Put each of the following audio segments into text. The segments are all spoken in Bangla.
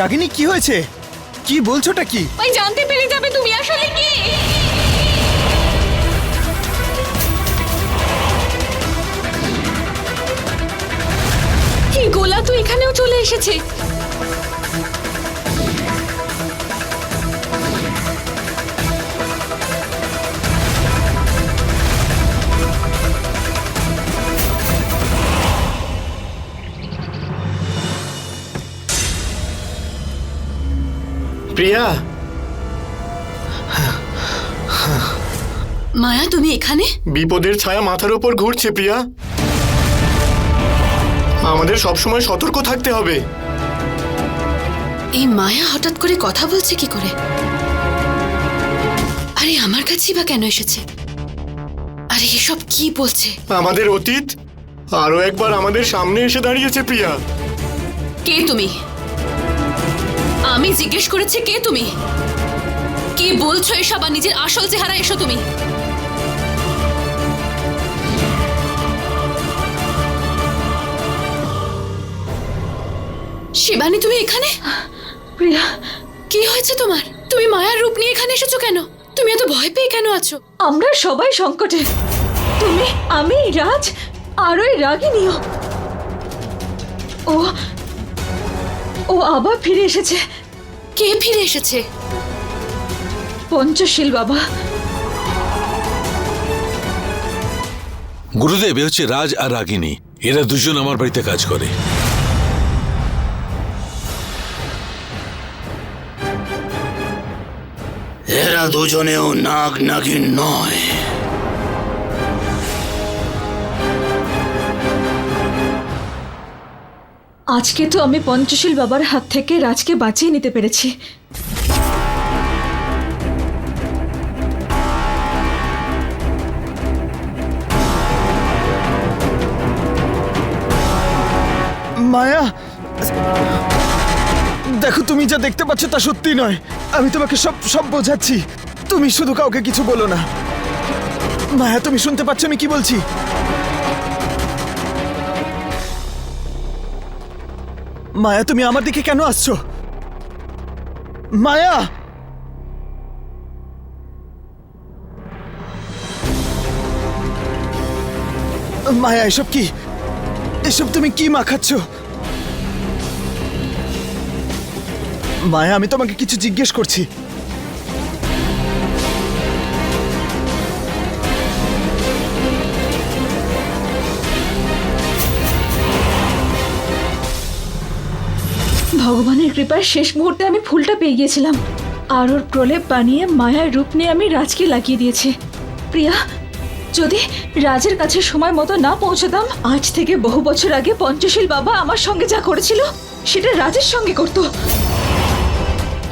রাগিনী, কি হয়েছে? কি বলছোটা কি? ওই জানতে পেরে যাবে তুমি আসলে কি? গোলা তো এখানেও চলে এসেছে? প্রিয়া? মায়া তুমি এখানে? বিপদের ছায়া মাথার উপর ঘুরছে প্রিয়া। আমাদের সবসময় সতর্ক থাকতে হবে। এই মায়া হঠাৎ করে কথা বলছে কি করে? আরে আমার কাছেই বা কেন এসেছে? আরে এসব কি বলছে? আমাদের অতীত আরও একবার আমাদের সামনে এসে দাঁড়িয়েছে প্রিয়া। কে তুমি? আমি জিজ্ঞেস করেছি কে তুমি? কি বলছো এসব আর নিজের আসল চেহারা এসো তুমি? শিবানী তুমি এখানে? প্রিয়া। কি হয়েছে তোমার? তুমি মায়ার রূপ নিয়ে এখানে এসেছ কেন? তুমি এত ভয় পেয়ে কেন আছো? আমরা সবাই সংকটে। তুমি আমি রাজ আর ওই রাগিনীও ও ও আবার ফিরে এসেছে। কে ফিরে এসেছে? পঞ্চশীল বাবা। গুরুদেব এ হচ্ছে রাজ আর রাগিনী। এরা দুজন আমার বাড়িতে কাজ করে। এরা দুজনেও নাগ নাগিন নয়। আজকে তো আমি পঞ্চশীল বাবার হাত থেকে রাজকে বাঁচিয়ে নিতে পেরেছি। মায়া, দেখো তুমি যা দেখতে পাচ্ছ তা সত্যি নয়। আমি তোমাকে সব সব বোঝাচ্ছি। তুমি শুধু কাউকে কিছু বলো না। মায়া, তুমি শুনতে পাচ্ছ আমি কি বলছি? মায়া, তুমি আমার দিকে কেন আসছো? মায়া! মায়া, এসব কি? এসব তুমি কি মাখাচ্ছ? মায়া, আমি তোমাকে কিছু জিজ্ঞেস করছি। ভগবানের কৃপায় শেষ মুহূর্তে আমি ফুলটা পেয়ে গিয়েছিলাম। আর ওর প্রলেপ বানিয়ে মায়ার রূপ নিয়ে আমি রাজকে লাগিয়ে দিয়েছি। প্রিয়া যদি রাজের কাছে সময় মতো না পৌঁছতাম আজ থেকে বহু বছর আগে পঞ্চশীল বাবা আমার সঙ্গে যা করেছিল সেটা রাজের সঙ্গে করত।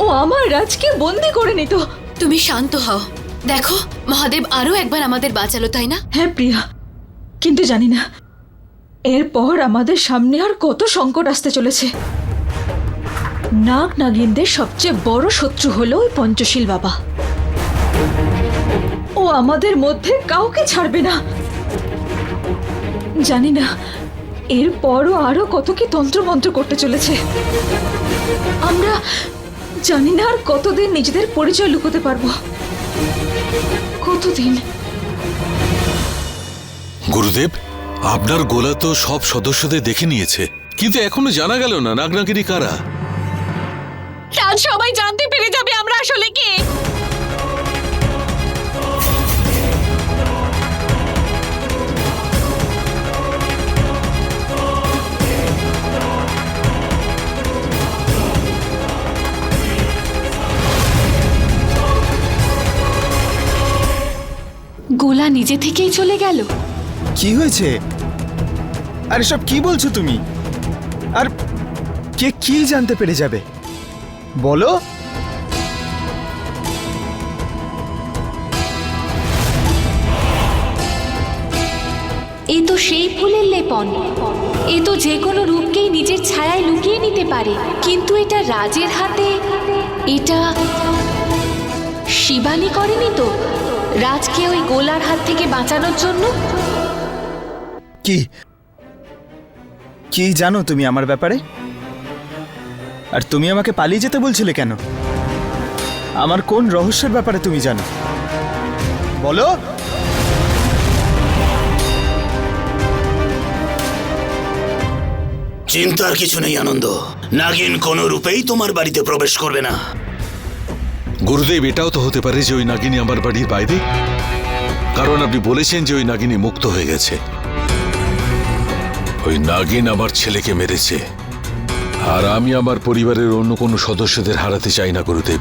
ও আমার রাজকে বন্দি করে নিত। তুমি শান্ত হও। দেখো মহাদেব আরও একবার আমাদের বাঁচালো তাই না? হ্যাঁ প্রিয়া। কিন্তু জানি না এরপর আমাদের সামনে আর কত সংকট আসতে চলেছে। নাগ নাগিনদের সবচেয়ে বড় শত্রু হলো ওই পঞ্চশীল বাবা। ও আমাদের মধ্যে কাউকে ছাড়বে না। জানি না, এরপরও আরও কত কি তন্ত্রমন্ত্র করতে চলেছে। আমরা জানি না আর কতদিন নিজেদের পরিচয় লুকোতে পারব। কতদিন? গুরুদেব, আপনার গোলা তো সব সদস্যদের দেখে নিয়েছে। কিন্তু এখনও জানা গেল না নাগনাগিরি কারা। রাজ সবাই জানতে পেরে যাবে আমরা আসলে কে। গোলা নিজে থেকেই চলে গেল। কি হয়েছে? আরে সব কি বলছো তুমি? আর কে কি জানতে পেরে যাবে? বলো। এ তো সেই ফুলের লেপন। এ তো যে কোনো রূপকেই নিজের ছায়ায় লুকিয়ে নিতে পারে। কিন্তু এটা রাজের হাতে এটা শিবানী করেনি তো? রাজকে ওই গোলার হাত থেকে বাঁচানোর জন্য? কি? কি জানো তুমি আমার ব্যাপারে? আর তুমি আমাকে পালিয়ে যেতে বলছিলে কেন? আমার কোন রহস্যের ব্যাপারে তুমি জানো? বলো। চিন্তার কিছু নেই আনন্দ। নাগিন কোনো রূপেই তোমার বাড়িতে প্রবেশ করবে না। গুরুদেব এটাও তো হতে পারে যে ওই নাগিনী আমার বাড়ির বাইরে? কারণ আপনি বলেছেন যে ওই নাগিনী মুক্ত হয়ে গেছে। ওই নাগিন আমার ছেলেকে মেরেছে। আর আমি আমার পরিবারের অন্য কোনো সদস্যদের হারাতে চাই না, গুরুদেব।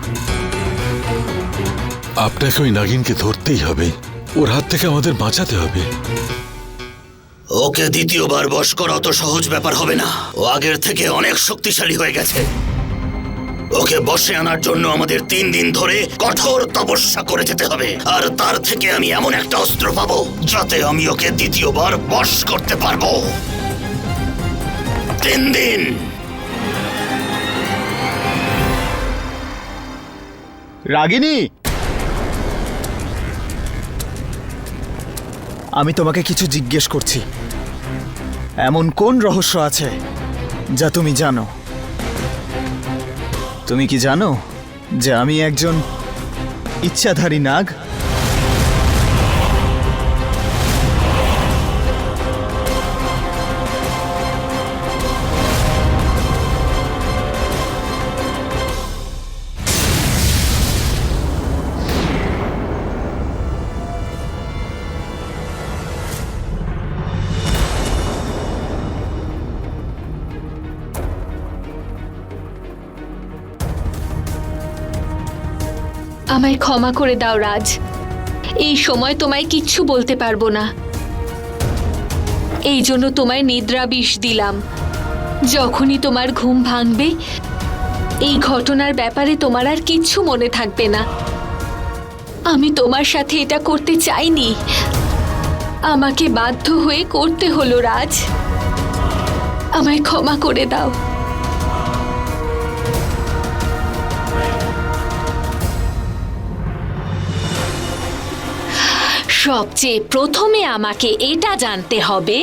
আপনাকে ওই নাগিনকে ধরতেই হবে। ওর হাত থেকে আমাদের বাঁচাতে হবে। ওকে দ্বিতীয়বার বশ করা অত সহজ ব্যাপার হবে না। ও আগের থেকে অনেক শক্তিশালী হয়ে গেছে। ওকে বসে আনার জন্য আমাদের তিন দিন ধরে কঠোর তপস্যা করে যেতে হবে। আর তার থেকে আমি এমন একটা অস্ত্র পাবো, যাতে আমি ওকে দ্বিতীয়বার বশ করতে পারব। তিন দিন! রাগিনী? আমি তোমাকে কিছু জিজ্ঞেস করছি। এমন কোন রহস্য আছে যা তুমি জানো? তুমি কি জানো যে আমি একজন ইচ্ছাধারী নাগ? ক্ষমা করে দাও, রাজ। এই সময় তোমায় কিচ্ছু বলতে পারব না। এই জন্য তোমায় নিদ্রা বিষ দিলাম। যখনই তোমার ঘুম ভাঙবে, এই ঘটনার ব্যাপারে তোমার আর কিচ্ছু মনে থাকবে না। আমি তোমার সাথে এটা করতে চাইনি। আমাকে বাধ্য হয়ে করতে হলো, রাজ। আমায় ক্ষমা করে দাও। সবচেয়ে প্রথমে আমাকে এটা জানতে হবে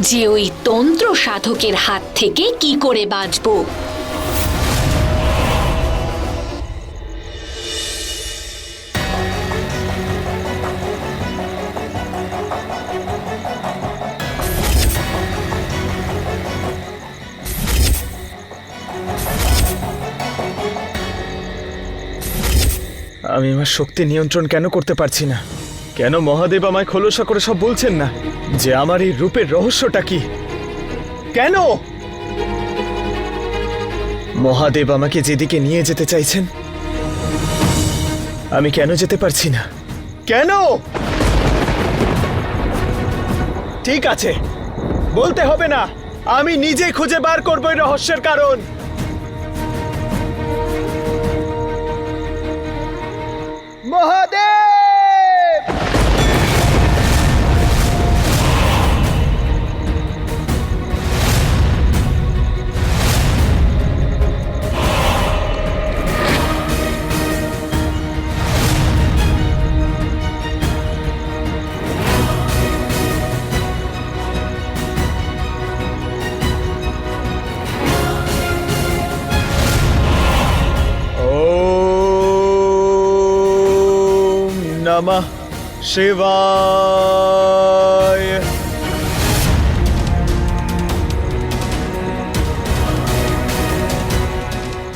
যে ওই তন্ত্র সাধকের হাত থেকে কি করে বাঁচবো। আমি আমার শক্তি নিয়ন্ত্রণ কেন করতে পারছি না? কেন মহাদেব আমায় খোলসা করে সব বলছেন না? যে আমার এই রূপের রহস্যটা কি? কেন? মহাদেব আমাকে যেদিকে নিয়ে যেতে চাইছেন, আমি কেন যেতে পারছি না? কেন? ঠিক আছে, বলতে হবে না, আমি নিজে খুঁজে বার করব রহস্যের কারণ।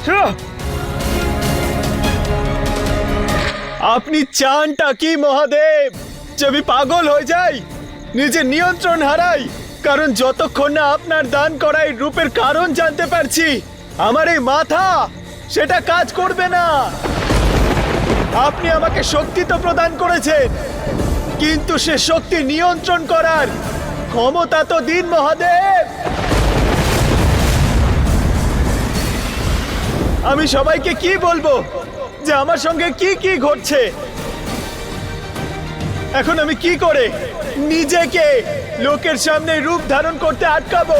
ছ্যাঃ! আপনি চানটা কি মহাদেব? যে আমি পাগল হয়ে যাই নিজের নিয়ন্ত্রণ হারাই কারণ যতক্ষণ না আপনার দান করা এই রূপের কারণ জানতে পারছি আমার এই মাথা সেটা কাজ করবে না। আপনি আমাকে শক্তি তো প্রদান করেছেন, কিন্তু সে শক্তি নিয়ন্ত্রণ করার ক্ষমতা তো দিন মহাদেব। আমি সবাইকে কি বলব যে আমার সঙ্গে কি কি ঘটছে? এখন আমি কি করে নিজেকে লোকের সামনে রূপ ধারণ করতে আটকাবো?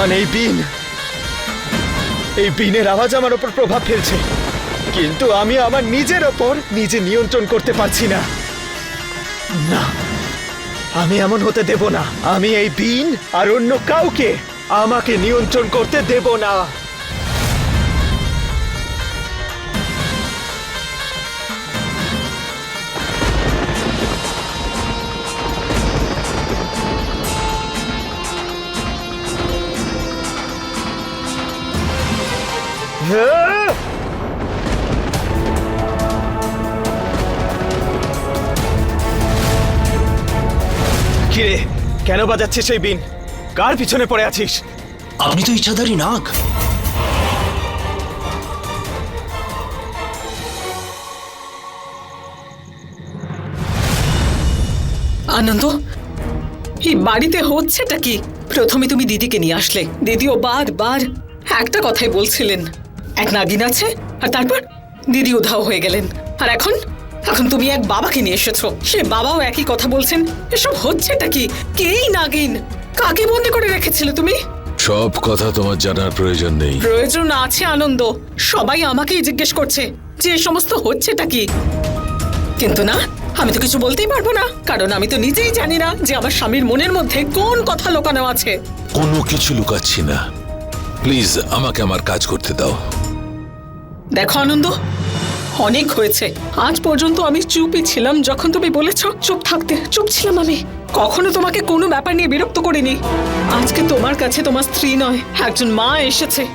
মানে এই বিন। এই বিনের আওয়াজ আমার ওপর প্রভাব ফেলছে। কিন্তু আমি আমার নিজের ওপর নিজে নিয়ন্ত্রণ করতে পারছি না। না, আমি এমন হতে দেব না। আমি এই বিন আর অন্য কাউকে আমাকে নিয়ন্ত্রণ করতে দেব না। কিরে কেন বাজাচ্ছে সেই বিন? কার পিছনে পড়ে আছিস? আপনি তো ইচ্ছাধারী নাগ। আনন্দ এই বাড়িতে হচ্ছেটা কি? প্রথমে তুমি দিদিকে নিয়ে আসলে। দিদিও বারবার একটা কথাই বলছিলেন। এক নাগিন আছে আর তারপর দিদি উধাও হয়ে গেলেন। আর এখন? এখন তুমি এক বাবাকে নিয়ে এসেছ। সে বাবাও একই কথা বলছেন। এসব হচ্ছেটা কি? কেই নাগিন? কাকে বন্দি করে রেখেছিলে তুমি? সব কথা তোমার জানার প্রয়োজন নেই। প্রয়োজন আছে আনন্দ। সবাই আমাকেই জিজ্ঞেস করছে যে এ সমস্ত হচ্ছেটা কি। কিন্তু না আমি তো কিছু বলতেই পারব না। কারণ আমি তো নিজেই জানি না যে আমার স্বামীর মনের মধ্যে কোন কথা লোকানো আছে। কোনো কিছু লুকাচ্ছি না। প্লিজ আমাকে আমার কাজ করতে দাও। দেখো আনন্দ অনেক হয়েছে। আজ পর্যন্ত আমি চুপই ছিলাম যখন তুমি বলেছ চুপ থাকতে চুপ ছিলাম আমি। কখনো তোমাকে কোনো ব্যাপার নিয়ে বিরক্ত করিনি। আজকে তোমার কাছে তোমার স্ত্রী নয় একজন মা এসেছে।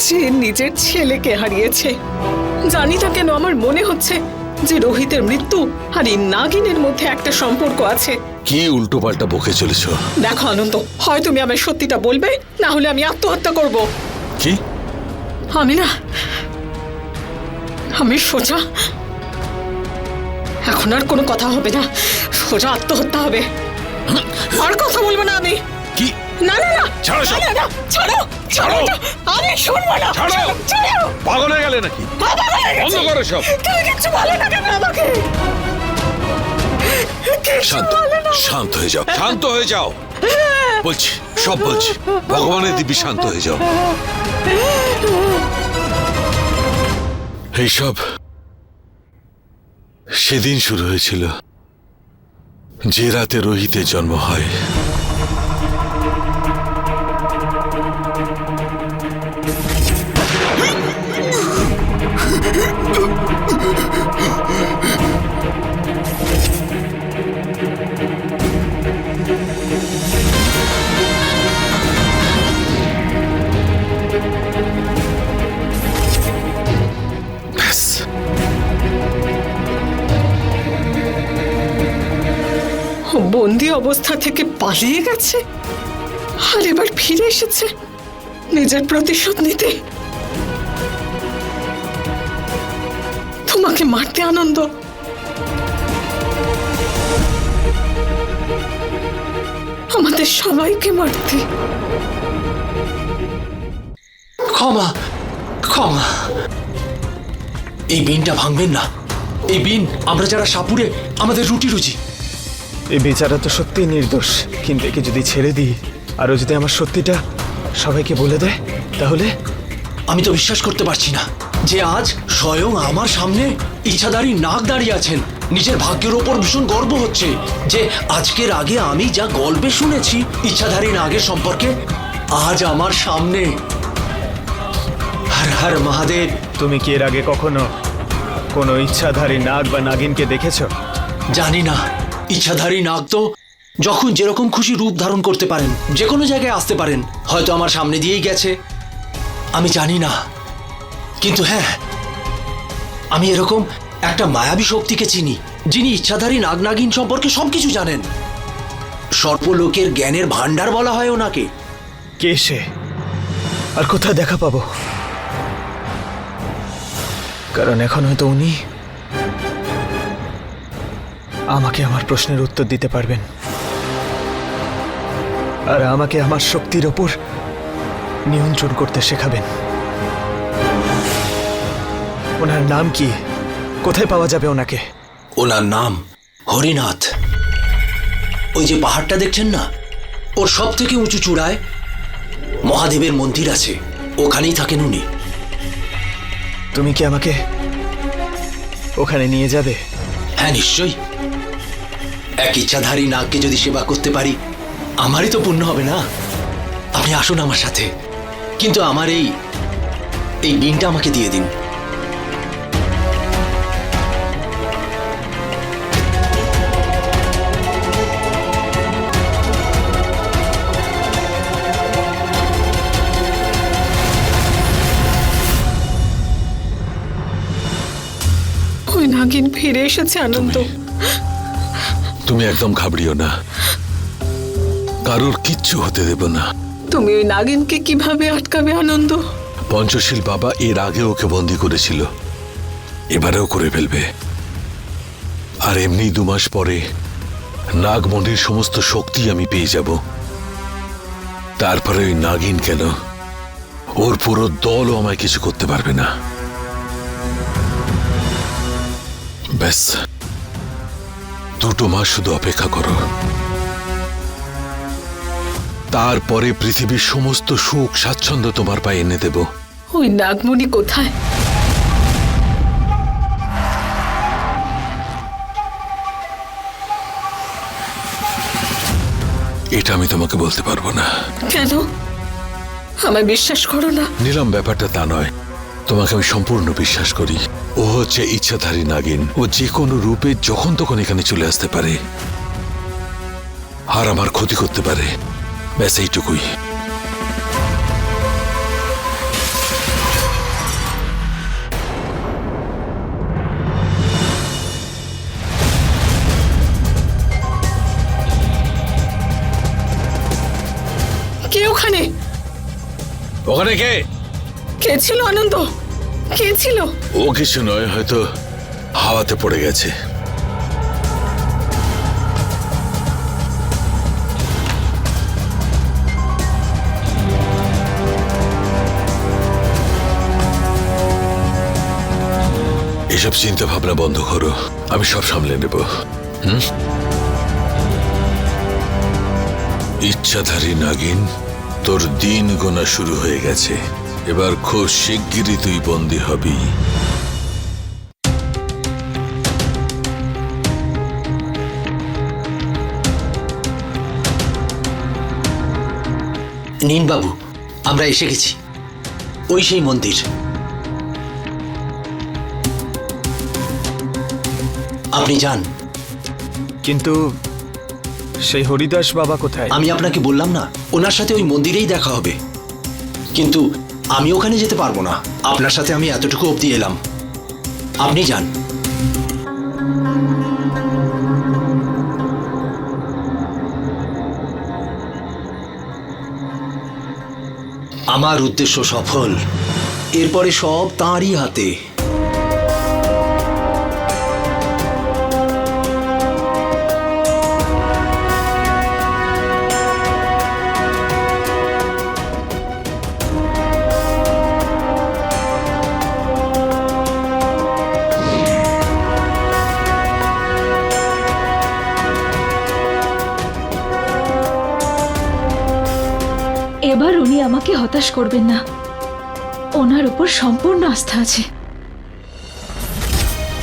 যে নিজের ছেলেকে হারিয়েছে। জানি না কেন আমার মনে হচ্ছে যে রোহিতের মৃত্যু আর এই নাগিনের মধ্যে একটা সম্পর্ক আছে। কি উল্টো পাল্টা বকে চলেছ? দেখো আনন্দ হয় তুমি আমার সত্যিটা বলবে না হলে আমি আত্মহত্যা করব। কি? আমি না আমি সোজা। এখন আর কোনো কথা হবে না। সোজা আত্মহত্যা হবে। আর কথা বলব না আমি। কি? না না না। ছাড়ো। না, না, ছাড়ো। ছাড়ো। আরে শুনব না। ছাড়ো। ছাড়ো। পাগল হয়ে গেলে নাকি। বন্ধ করো সব। তুমি কিচ্ছু বলে না কেন আমাকে? শান্ত। শান্ত হয়ে যাও। শান্ত হয়ে যাও। বলছি সব বলছি। ভগবানের দিব্যি শান্ত হয়ে যাও। এইসব সেদিন শুরু হয়েছিল। যে রাতে রোহিতের জন্ম হয় অবস্থা থেকে পালিয়ে গেছে। আর এবার ফিরে এসেছে নিজের প্রতিশোধ নিতে। তোমাকে মারতে আনন্দ। আমাদের সবাইকে মারতে। ক্ষমা ক্ষমা। এই বিনটা ভাঙবেন না। এই বিন, আমরা যারা সাপুরে আমাদের রুটি রুচি এই বেচারা তো সত্যিই নির্দোষ। কিন্তু একে যদি ছেড়ে দিই আরও যদি আমার সত্যিটা সবাইকে বলে দেয় তাহলে আমি তো বিশ্বাস করতে পারছি না যে আজ স্বয়ং আমার সামনে ইচ্ছাধারী নাক দাঁড়িয়ে আছেন। নিজের ভাগ্যের ওপর ভীষণ গর্ব হচ্ছে যে আজকের আগে আমি যা গল্পে শুনেছি ইচ্ছাধারী নাগের সম্পর্কে আজ আমার সামনে। হর হর মহাদেব। তুমি কি এর আগে কখনো কোনো ইচ্ছাধারী নাগ বা নাগিনকে দেখেছ? জানি না। ইচ্ছাধারী নাগ তো যখন যেরকম খুশি রূপ ধারণ করতে পারেন যে কোনো জায়গায় আসতে পারেন, হয়তো আমার সামনে দিয়েই গেছে। আমি জানি না। কিন্তু হ্যাঁ আমি এরকম একটা মায়াবী শক্তিকে চিনি, যিনি ইচ্ছাধারী নাগ নাগিন সম্পর্কে সবকিছু জানেন। সর্পলোকের জ্ঞানের ভান্ডার বলা হয় ওনাকে। কে সে? আর কোথায় দেখা পাবো? কারণ এখন হয়তো উনি আমাকে আমার প্রশ্নের উত্তর দিতে পারবেন। আর আমাকে আমার শক্তির ওপর নিয়ন্ত্রণ করতে শেখাবেন। ওনার নাম কি? কোথায় পাওয়া যাবে ওনাকে? ওনার নাম হরিনাথ। ওই যে পাহাড়টা দেখছেন না? ওর সব থেকে উঁচু চূড়ায় মহাদেবের মন্দির আছে। ওখানেই থাকেন উনি। তুমি কি আমাকে ওখানে নিয়ে যাবে? হ্যাঁ নিশ্চয়ই। এক ইচ্ছাধারী নাগকে যদি সেবা করতে পারি আমারই তো পূর্ণ হবে না? আপনি আসুন আমার সাথে। কিন্তু আমার এই এই দিনটা আমাকে দিয়ে দিন। নাগিন ফিরে এসেছে আনন্দ। তুমি একদম ঘাবড়িও না। কারোর কিচ্ছু হতে দেব না। তুমি ওই নাগিনকে কীভাবে আটকাবে আনন্দ? পঞ্চশীল বাবা এর আগে ওকে বন্দি করেছিল। এবারেও করে ফেলবে। আর এমনি দু মাস পরে নাগমণির সমস্ত শক্তি আমি পেয়ে যাব। তারপরে ওই নাগিন কেন? ওর পুরো দলও আমায় কিছু করতে পারবে না। ব্যাস। দুটো মাস শুধু অপেক্ষা করো। তারপরে পৃথিবীর সমস্ত সুখ স্বাচ্ছন্দ্য তোমার পায়ে এনে দেব। ওই নাগমণি কোথায়? এটা আমি তোমাকে বলতে পারব না। কেন? আমায় বিশ্বাস করো না। নিলাম ব্যাপারটা তা নয়। তোমাকে আমি সম্পূর্ণ বিশ্বাস করি। ও হচ্ছে ইচ্ছাধারী নাগিন। ও যে কোনো রূপে যখন তখন এখানে চলে আসতে পারে। আর আমার ক্ষতি করতে পারে। ব্যাস এইটুকুই। কে ওখানে? ওখানে কে? কে ছিল আনন্দ? কে ছিল? ও কিছু নয়, হয়তো হাওয়াতে পড়ে গেছে। এসব চিন্তা ভাবনা বন্ধ করো, আমি সব সামলে নেব। হুম? ইচ্ছাধারী নাগিন, তোর দিন গোনা শুরু হয়ে গেছে। এবার খুব শিগগিরই তুই বন্দী হবি। নিন বাবু আমরা এসে গেছি। ওই সেই মন্দির। আপনি যান। কিন্তু সেই হরিদাস বাবা কোথায়? আমি আপনাকে বললাম না ওনার সাথে ওই মন্দিরেই দেখা হবে। কিন্তু আমি ওখানে যেতে পারব না। আপনার সাথে আমি এতটুকু অবধি এলাম। আপনি যান। আমার উদ্দেশ্য সফল। এরপরে সব তাঁরই হাতে। হতাশ করবেন না। ওনার উপর সম্পূর্ণ আস্থা আছে।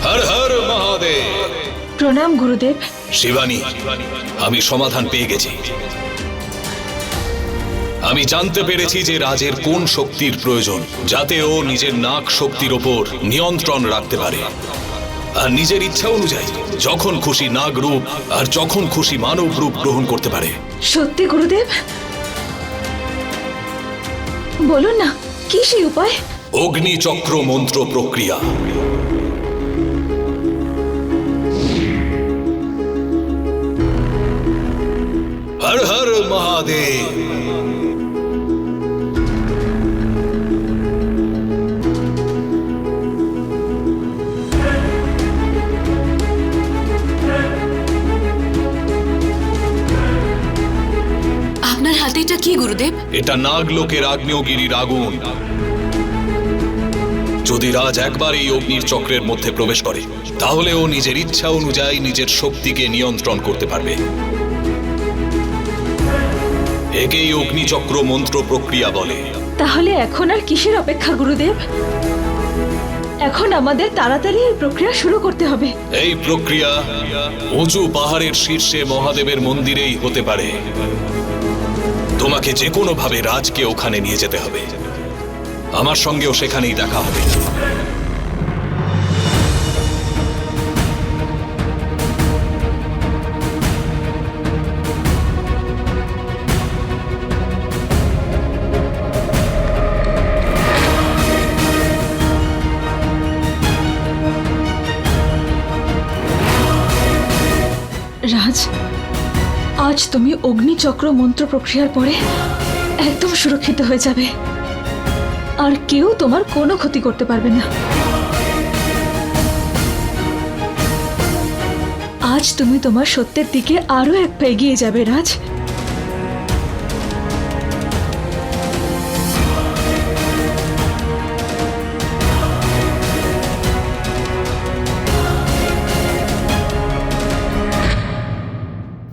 হর হর মহাদেব। প্রণাম গুরুদেব। শিবানী আমি সমাধান পেয়ে গেছি। আমি জানতে পেরেছি যে রাজের কোন শক্তির প্রয়োজন যাতে ও নিজের নাক শক্তির ওপর নিয়ন্ত্রণ রাখতে পারে। আর নিজের ইচ্ছা অনুযায়ী যখন খুশি নাগ রূপ আর যখন খুশি মানব রূপ গ্রহণ করতে পারে। সত্যি গুরুদেব? বলুন না কি সেই উপায়? অগ্নিচক্র মন্ত্র প্রক্রিয়া। হর হর মহাদেব। কি গুরুদেব? এটা নাগলোকের আগ্নেয়গিরির আগুন। যদি রাজ একবার এই অগ্নির চক্রের মধ্যে প্রবেশ করে তাহলে ও নিজের ইচ্ছা অনুযায়ী নিজের শক্তিকে নিয়ন্ত্রণ করতে পারবে। একেই অগ্নিচক্র মন্ত্র প্রক্রিয়া বলে। তাহলে এখন আর কিসের অপেক্ষা গুরুদেব? এখন আমাদের তাড়াতাড়ি এই প্রক্রিয়া শুরু করতে হবে। এই প্রক্রিয়া উঁচু পাহাড়ের শীর্ষে মহাদেবের মন্দিরেই হতে পারে। তোমাকে যে কোনো ভাবে রাজকে ওখানে নিয়ে যেতে হবে। আমার সঙ্গেও সেখানেই দেখা হবে। আজ তুমি অগ্নিচক্র মন্ত্র প্রক্রিয়ার পরে একদম সুরক্ষিত হয়ে যাবে। আর কেউ তোমার কোনো ক্ষতি করতে পারবে না। আজ তুমি তোমার সত্যের দিকে আরও এক পা এগিয়ে যাবে, রাজ।